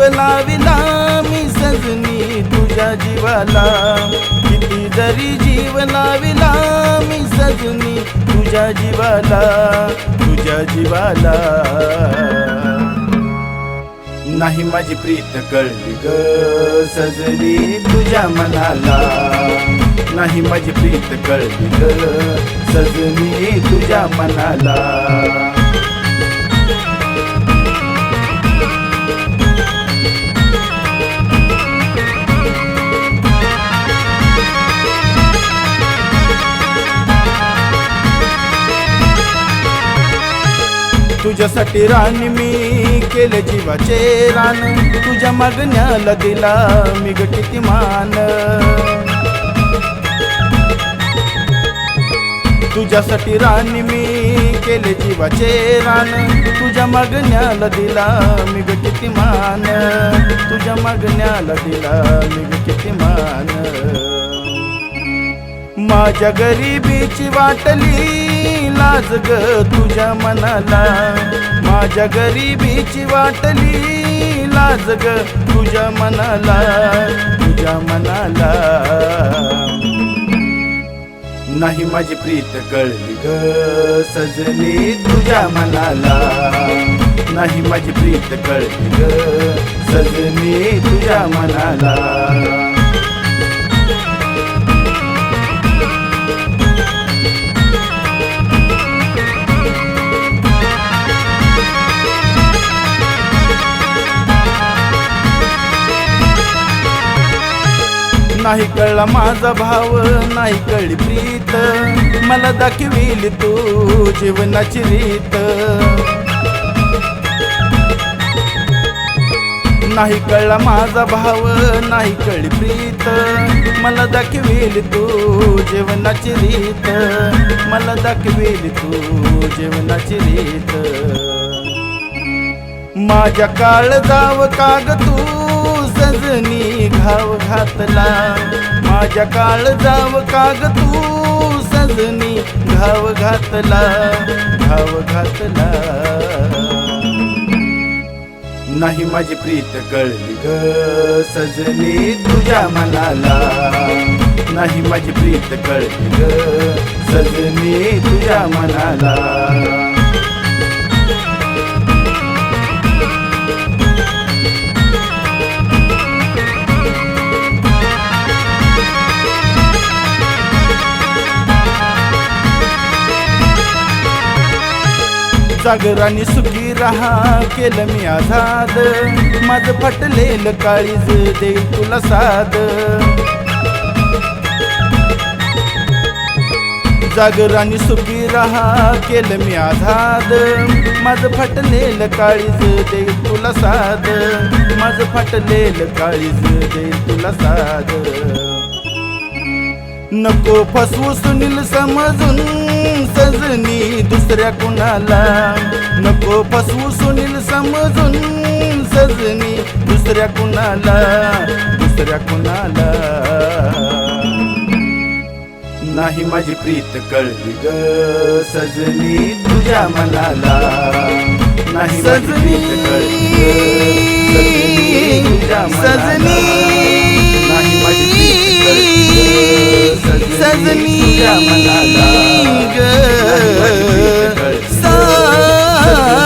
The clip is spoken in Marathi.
लाविला मी सजनी तुझ्या जीवाला. किती जरी जीव लाविला मी सजनी तुझ्या जीवाला तुझ्या जीवाला. नाही माझी प्रीत कळली ग सजनी तुझ्या मनाला. नाही माझी प्रीत कळली ग सजनी तुझ्या मनाला. तुझ्यासाठी राणी मी केले जीवाचे रान. तुझ्या मागण्याला दिला मी ग किती मान. तुझ्यासाठी राणी मी केले जीवाचे रान. तुझ्या मागण्याला दिला मी किती मान. तुझ्या मागण्याला दिला मी ग किती मान. माझ्या गरिबीची वाटली. लाज ग तुझ्या मनाला. माझ्या गरिबीची वाटली. लाज ग तुझ्या मनाला. तुझ्या मनाला. नाही माझी प्रीत कळली ग सजनी तुझ्या मनाला. नाही माझी प्रीत कळली ग सजनी तुझ्या मनाला. नाही कळला माझा भाव नाही कळली प्रीत. मला दाखविली तू जीवनाची रीत. नाही कळला माझा भाव नाही कळली प्रीत. मला दाखविली तू जीवनाची रीत. मला दाखविली तू जीवनाची रीत. माझ्या काळ जाव काग तू. सजनी घाव घातला. माझ्या काळ जाव काग तू सजनी घाव घातला. घाव घातला. नाही माझी प्रीत कळली ग सजनी तुझ्या मनाला. नाही माझी प्रीत कळली ग सजनी तुझ्या मनाला. जागरानी सुखी राहा केलं मी आझाद. माझं फटलेलं काळीज दे तुला साध जागरानी सुखी राहा केलं मी आझाद. माझं फटलेलं काळीज दे तुला साध माझं फटलेलं काळीज दे तुला साध नको फसवू सुनील समजून सजनी दुसऱ्या कुणाला. नको फसवू सुनील समजून सजनी दुसऱ्या कुणाला. दुसऱ्या कुणाला. नाही माझी प्रीत कळली ग सजनी तुझ्या मनाला. नाही सजनी मनाला. नाही माझी गजनी ग साजनी।